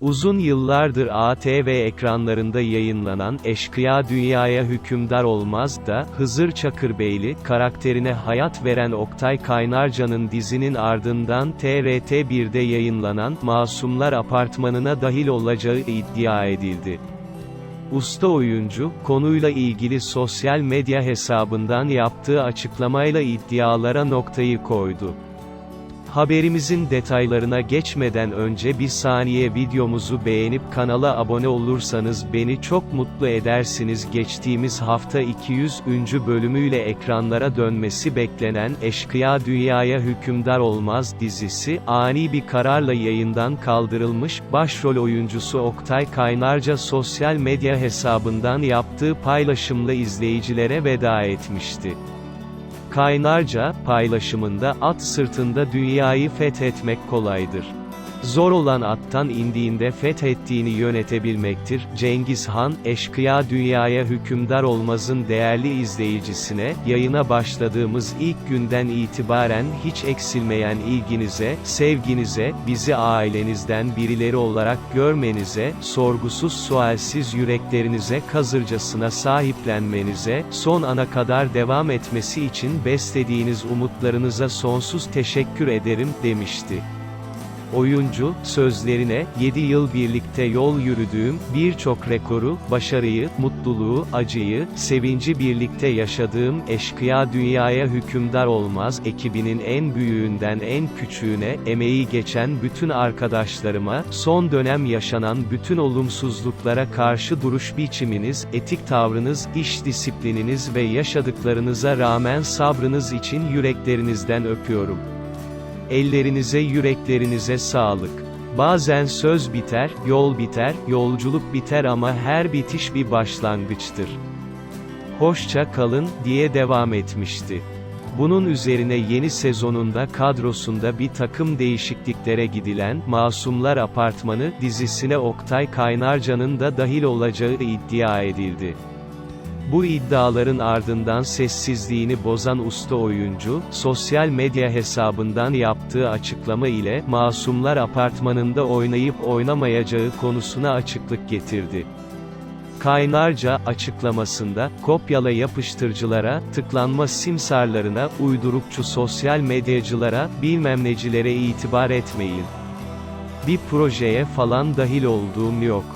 Uzun yıllardır ATV ekranlarında yayınlanan Eşkıya Dünyaya Hükümdar Olmaz da, Hızır Çakırbeyli, karakterine hayat veren Oktay Kaynarca'nın dizinin ardından TRT1'de yayınlanan Masumlar Apartmanı'na dahil olacağı iddia edildi. Usta oyuncu, konuyla ilgili sosyal medya hesabından yaptığı açıklamayla iddialara noktayı koydu. Haberimizin detaylarına geçmeden önce bir saniye videomuzu beğenip kanala abone olursanız beni çok mutlu edersiniz. Geçtiğimiz hafta 200. bölümüyle ekranlara dönmesi beklenen Eşkıya Dünyaya Hükümdar Olmaz dizisi, ani bir kararla yayından kaldırılmış, başrol oyuncusu Oktay Kaynarca sosyal medya hesabından yaptığı paylaşımla izleyicilere veda etmişti. Kaynarca, paylaşımında, at sırtında dünyayı fethetmek kolaydır. Zor olan attan indiğinde fethettiğini yönetebilmektir. Cengiz Han, eşkıya dünyaya hükümdar olmazın değerli izleyicisine, yayına başladığımız ilk günden itibaren hiç eksilmeyen ilginize, sevginize, bizi ailenizden birileri olarak görmenize, sorgusuz sualsiz yüreklerinize kazırcasına sahiplenmenize, son ana kadar devam etmesi için beslediğiniz umutlarınıza sonsuz teşekkür ederim, demişti. Oyuncu, sözlerine, 7 yıl birlikte yol yürüdüğüm, birçok rekoru, başarıyı, mutluluğu, acıyı, sevinci birlikte yaşadığım, eşkıya dünyaya hükümdar olmaz, ekibinin en büyüğünden en küçüğüne, emeği geçen bütün arkadaşlarıma, son dönem yaşanan bütün olumsuzluklara karşı duruş biçiminiz, etik tavrınız, iş disiplininiz ve yaşadıklarınıza rağmen sabrınız için yüreklerinizden öpüyorum. Ellerinize yüreklerinize sağlık. Bazen söz biter, yol biter, yolculuk biter ama her bitiş bir başlangıçtır. Hoşça kalın, diye devam etmişti. Bunun üzerine yeni sezonunda kadrosunda bir takım değişikliklere gidilen Masumlar Apartmanı dizisine Oktay Kaynarca'nın da dahil olacağı iddia edildi. Bu iddiaların ardından sessizliğini bozan usta oyuncu, sosyal medya hesabından yaptığı açıklama ile, Masumlar Apartmanı'nda oynayıp oynamayacağı konusuna açıklık getirdi. Kaynarca, açıklamasında, kopyala yapıştırıcılara, tıklanma simsarlarına, uydurukçu sosyal medyacılara, bilmem necilere itibar etmeyin. Bir projeye falan dahil olduğum yok.